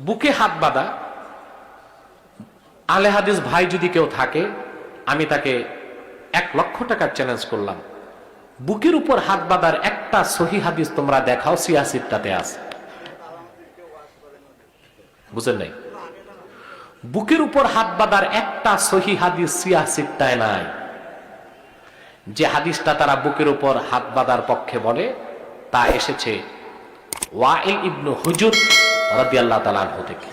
বুকে হাত বাঁধা। আলে হাদিস ভাই যদি কেউ থাকে, আমি তাকে এক লক্ষ টাকার চ্যালেঞ্জ করলাম। বুকের উপর হাত বাঁধার একটা সহি হাদিস তোমরা দেখাও সিয়াসিটটাতে আছে। বুঝেন নাই? বুকের উপর হাত বাঁধার একটা সহি হাদিস সিয়াসিটটায় নাই। যে হাদিসটা তারা বুকের উপর হাত বাঁধার পক্ষে বলে, তা এসেছে ওয়াইল ইবনু হুজুর রবি আল্লাহ তালাহ থেকে।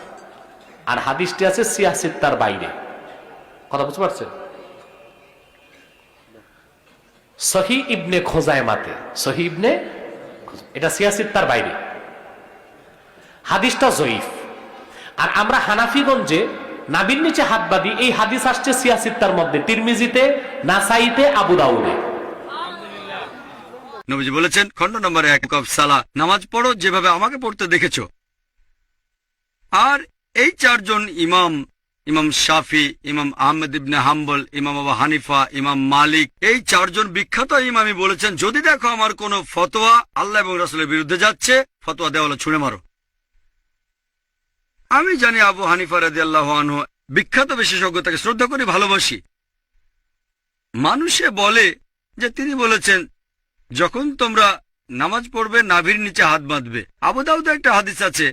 আর হাদিসটি আছে বাইরে। কথা বুঝতে পারছেন সহি ইবনে সহি ইবনে এটা বাইরে। হাদিসটা জয়ীফ। আর আমরা হানাফিগঞ্জে নাবির নিচে হাত বাঁধি, এই হাদিস আসছে সিয়াসিত্তার মধ্যে, তিরমিজিতে, নাসাইতে, আবু দাউদে। নবীজি বলেছেন, খণ্ড নম্বর এক কব সালা নামাজ পড়ো যেভাবে আমাকে পড়তে দেখেছ। আর এই চারজন ইমাম ইমাম শাফি, ইমাম আহমেদ ইবনে হাম্বল, ইমাম আবু হানিফা, ইমাম মালিক, এই চারজন বিখ্যাত ইমামই বলেছেন, যদি দেখো আমার কোনো ফতোয়া আল্লাহ এবং রাসুলের বিরুদ্ধে যাচ্ছে, ফতোয়া দেওয়ালে ছুঁড়ে মারো। আমি জানি আবু হানিফা রাজি আল্লাহ বিখ্যাত বিশেষজ্ঞ, তাকে শ্রদ্ধা করি, ভালোবাসি। মানুষে বলে যে তিনি বলেছেন, যখন তোমরা নামাজ পড়বে, নাভির নিচে হাত বাঁধবে। আবু দাউদে একটা হাদিস আছে